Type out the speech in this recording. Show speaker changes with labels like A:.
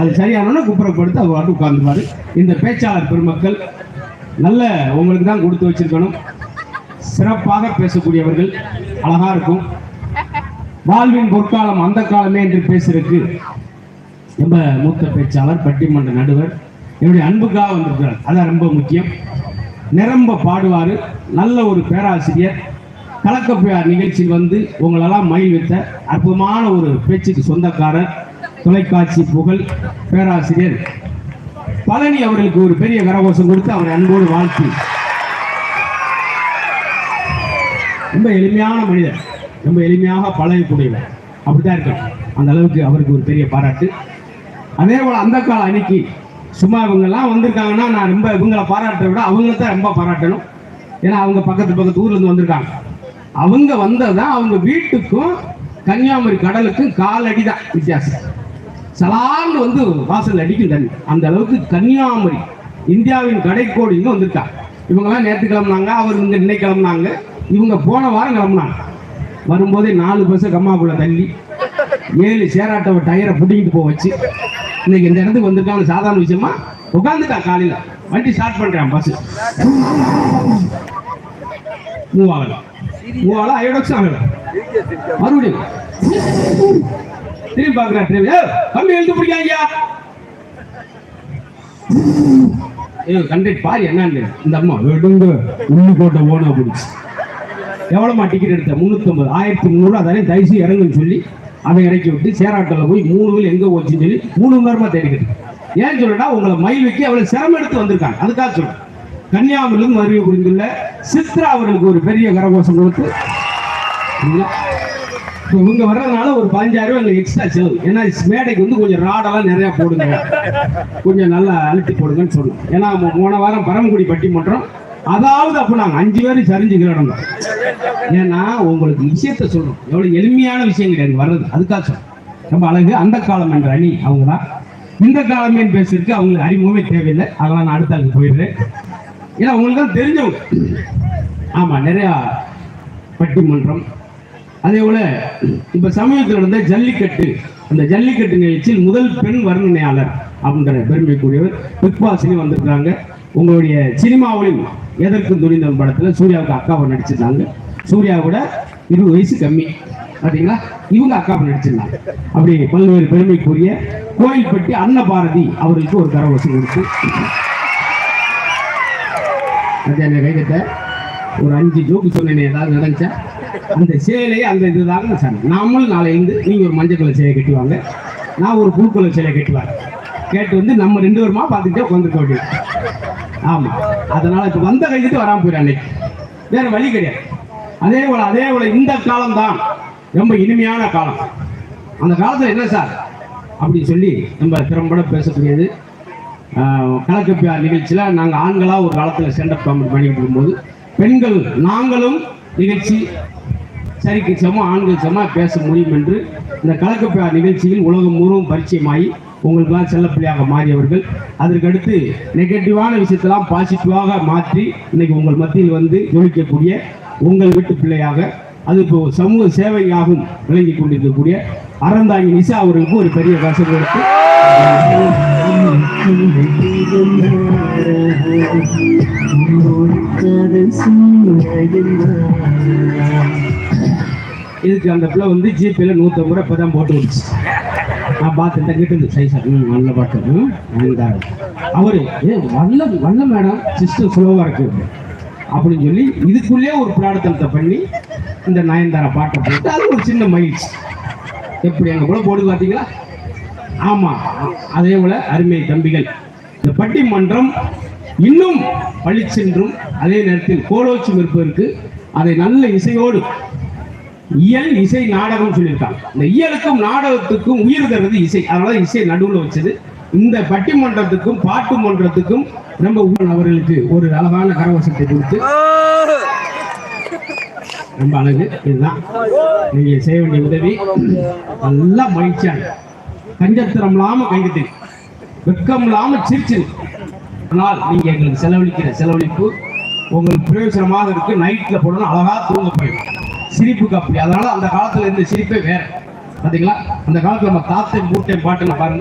A: அது சரியானோன்னு குப்புறப்படுத்து அவர் வாட்டு உட்கார்ந்துருவார். இந்த பேச்சாளர் பெருமக்கள் நல்ல உங்களுக்கு தான் கொடுத்து வச்சிருக்கணும். சிறப்பாக பேசக்கூடியவர்கள் அழகா இருக்கும். வாழ்வின் பொற்காலம் அந்த காலமே என்று பேசுறதுக்கு ரொம்ப மூத்த பேச்சாளர் பட்டிமன்ற நடுவர் என்னுடைய அன்புக்காக வந்திருக்கிறார். அதான் ரொம்ப முக்கியம். நிரம்ப பாடுவார். நல்ல ஒரு பேராசிரியர். கலக்கப்பையார் நிகழ்ச்சியில் வந்து உங்களெல்லாம் மகிழ்வித்த அற்புதமான ஒரு பேச்சுக்கு சொந்தக்காரர். தொலைக்காட்சி புகழ் பேராசிரியர் பழனி அவர்களுக்கு ஒரு பெரிய கரகோஷம் கொடுத்து அவரை அன்போடு வாழ்த்தி. ரொம்ப எளிமையான மனிதர் ரொம்ப எளிமையாக பழகக்கூடியவர். அப்படித்தான் இருக்கணும் அந்த அளவுக்கு அவருக்கு ஒரு பெரிய பாராட்டு. அதே போல் அந்த கால அன்னைக்கு சும்மா இவங்கெல்லாம் வந்திருக்காங்கன்னா நான் ரொம்ப இவங்களை பாராட்டுறத விட அவங்கள தான் ரொம்ப பாராட்டணும். ஏன்னா அவங்க பக்கத்து பக்கத்து ஊர்லேருந்து வந்திருக்காங்க. அவங்க வந்ததான் அவங்க வீட்டுக்கும் கன்னியாகுமரி கடலுக்கும் காலடி தான் வித்தியாசம். சலால்னு வந்து வாசல் அடிக்கும் தண்ணி. அந்த அளவுக்கு கன்னியாகுமரி இந்தியாவின் கடைக்கோடி இங்க வந்திருக்காங்க இவங்கெல்லாம் நேற்று கிளம்புனாங்க அவர் வந்து இன்னைக்கு கிளம்புனாங்க. இவங்க போன வாரம் கிளம்புனாங்க. வரும்போதே நாலு பஸ் கம்மாக்குள்ள தள்ளி ஏழு சேராட்டவ டயரை புட்டிக்கிட்டு போக வச்சு இன்னைக்கு இந்த இடத்துக்கு வந்திருக்காங்க. சாதாரண விஷயமா உட்காந்துட்டான் காலையில். வண்டி ஸ்டார்ட் பண்ணுறான் பஸ் மூவ் ஆகலாம் மூவ் ஆகலாம் ஐயோடக்ஸ் ஆகலாம் மறுபடியும். திரும்பி பாக்குறான் திரும்பி. ஏய், கம்பி எழுத்து பிடிக்காங்க கண்டக்ட் பாரு என்னன்னு. இந்த அம்மா வெடுங்க உள்ளு கோட்டை ஓனா பிடிச்சி. எவ்வளோமா டிக்கெட் எடுத்த? முந்நூற்றம்பது ஆயிரத்தி முந்நூறு அதாலே தயவுசு இறங்குன்னு சொல்லி அவன் இறக்கி விட்டு சேராட்டில் போய் மூணு வீல் எங்கே போச்சுன்னு சொல்லி மூணு மணி நேரமாக ஏன்னு ஏன் சொல்லட்டா உங்களை மயில் வைக்க அவ்வளோ சிரமம் எடுத்து வந்திருக்காங்க. அதுக்காக சொல்கிறேன் கன்னியாகுமரியிலிருந்து வருகை புரிந்துள்ள சித்ரா அவர்களுக்கு ஒரு பெரிய கரகோஷம் கொடுத்து இவங்க வர்றதுனால ஒரு பதினஞ்சாயிரம் ரூபாய் எங்களுக்கு எக்ஸ்ட்ரா செலவு. ஏன்னா மேடைக்கு வந்து கொஞ்சம் ராடெல்லாம் நிறைய போடுங்க. கொஞ்சம் நல்லா அழுத்தி போடுங்கன்னு சொன்னோம் ஏன்னா போன வாரம் பரமக்குடி பட்டிமன்றம் அதாவது அப்போ நாங்கள் அஞ்சு பேரும் சரிஞ்சு கிடந்தோம் ஏன்னா உங்களுக்கு விஷயத்த சொல்றோம். எவ்வளவு எளிமையான விஷயம் கிடையாது வர்றது. அதுக்காக சொல்றோம். ரொம்ப அழகு. அந்த காலம் என்ற அணி அவங்க தான். இந்த காலமேன்னு பேசுறதுக்கு அவங்களுக்கு அறிமுகமே தேவையில்லை. அதெல்லாம் நான் அடுத்த ஆளுக்கு போயிடுறேன். ஏன்னா உங்களுக்கு தான் தெரிஞ்சவங்க. ஆமா நிறையா பட்டிமன்றம் அதே போல இப்ப சமீபத்தில் இருந்த ஜல்லிக்கட்டு அந்த ஜல்லிக்கட்டு நிகழ்ச்சியில் முதல் பெண் வர்ணனையாளர் அப்படின்ற பெருமைக்குரியவர் பிக் பாஸ்னு வந்திருக்காங்க உங்களுடைய சினிமாவிலும் எதற்கும் துணிந்தவன் படத்துல சூர்யாவுக்கு அக்காவை நடிச்சிருந்தாங்க. சூர்யாவோட இருபது வயசு கம்மி. பாத்தீங்களா? இவங்க அக்காவை நடிச்சிருந்தாங்க. அப்படி பல்வேறு பெருமைக்குரிய கோயில்பட்டி அன்னபாரதி அவர்களுக்கு ஒரு கரவசம் கொடுத்து அது என்ன கைதத்தை ஒரு அஞ்சு ஜோக்கு சொன்னேன் ஏதாவது நடந்துச்சா? அந்த சேலை அந்த இதுதாங்க சொன்னேன். நாமளும் நாளை இருந்து நீங்க ஒரு மஞ்சள் கலர் சேலை கட்டுவாங்க. நான் ஒரு புழு கலர் சேலை கட்டுவாங்க கேட்டு வந்து நம்ம ரெண்டு பேருமா பார்த்துக்கிட்டே உட்காந்துருக்க வேண்டியது. ஆமா. அதனால இப்ப வந்த கைதுக்கு வராம போயிடும் அன்னைக்கு. வேற வழி கிடையாது. அதே போல அதே போல இந்த காலம் தான் ரொம்ப இனிமையான காலம். அந்த காலத்துல என்ன சார்? அப்படின்னு சொல்லி நம்ம திறம்பட பேசக்கூடியது கலக்கப்பியார் நிகழ்ச்சியில் நாங்கள் ஆண்களாக ஒரு காலத்தில் ஸ்டாண்டப் காமெடி பண்ணிக்கிட்டு இருக்கும்போது பெண்கள் நாங்களும் நிகழ்ச்சி. சரிக்கு சமம் ஆண்கள் சம பேச முடியும் என்று இந்த கலக்கப்பியார் நிகழ்ச்சியில் உலகம் முழுவதும் பரிச்சயமாகி உங்களுக்கெல்லாம் செல்லப்பிள்ளையாக மாறியவர்கள். அதற்கடுத்து நெகட்டிவான விஷயத்தெல்லாம் பாசிட்டிவாக மாற்றி இன்னைக்கு உங்கள் மத்தியில் வந்து ஜொலிக்கக்கூடிய உங்கள் வீட்டு பிள்ளையாக அது இப்போ சமூக சேவையாகவும் விளங்கி கொண்டிருக்கக்கூடிய அறந்தாங்கி நிசா அவர்களுக்கு ஒரு பெரிய கசம் கொடுத்து இதுக்கு அந்த பிள்ளை வந்து ஜிபேல நூற்றம்பது ரூபா இப்போ தான் போட்டு விடுச்சு நான் பார்த்துட்டேன் கிட்ட சைஸாக ம் நல்ல பாட்டு ம் அவர் ஏ வல்ல வல்ல மேடம் சிஸ்டம் ஸ்லோவாக இருக்கு. அப்படின்னு சொல்லி இதுக்குள்ளே ஒரு பிரார்த்தனத்தை பண்ணி இந்த நயன்தாரா பாட்டை போட்டு அது ஒரு சின்ன மகிழ்ச்சி. எப்படி அங்கே கூட போடுது பார்த்தீங்களா ஆமாம் அதே போல் அருமை தம்பிகள். இந்த பட்டிமன்றம் இன்னும் பளிச்சென்றும் அதே நேரத்தில் கோலோச்சும் இருப்பதற்கு அதை நல்ல இசையோடு இயல் இசை நாடகம் சொல்லியிருக்காங்க. இந்த இயலுக்கும் நாடகத்துக்கும் உயிர் தருவது இசை. அதனால இசை நடுவில் வச்சது. இந்த பட்டிமன்றத்துக்கும் பாட்டு மன்றத்துக்கும் ரொம்ப அவர்களுக்கு ஒரு அழகான கரவசத்தை கொடுத்து ரொம்ப அழகு. இதுதான். நீங்க செய்ய வேண்டிய உதவி. நல்லா மகிழ்ச்சியாக கஞ்சத்திரம் இல்லாம கைது வெக்கம் இல்லாம சிரிச்சு. ஆனால் நீங்க எங்களுக்கு செலவழிக்கிற செலவழிப்பு உங்களுக்கு பிரயோஜனமாக இருக்கு. நைட்ல போடணும் அழகா தூங்க போயிடும். சிரிப்புக்கு அப்படி. அதனால அந்த காலத்துல இருந்த சிரிப்பே வேற. பாத்தீங்களா? அந்த காலத்துல நம்ம தாத்தை மூட்டை பாட்டுல பாருங்க.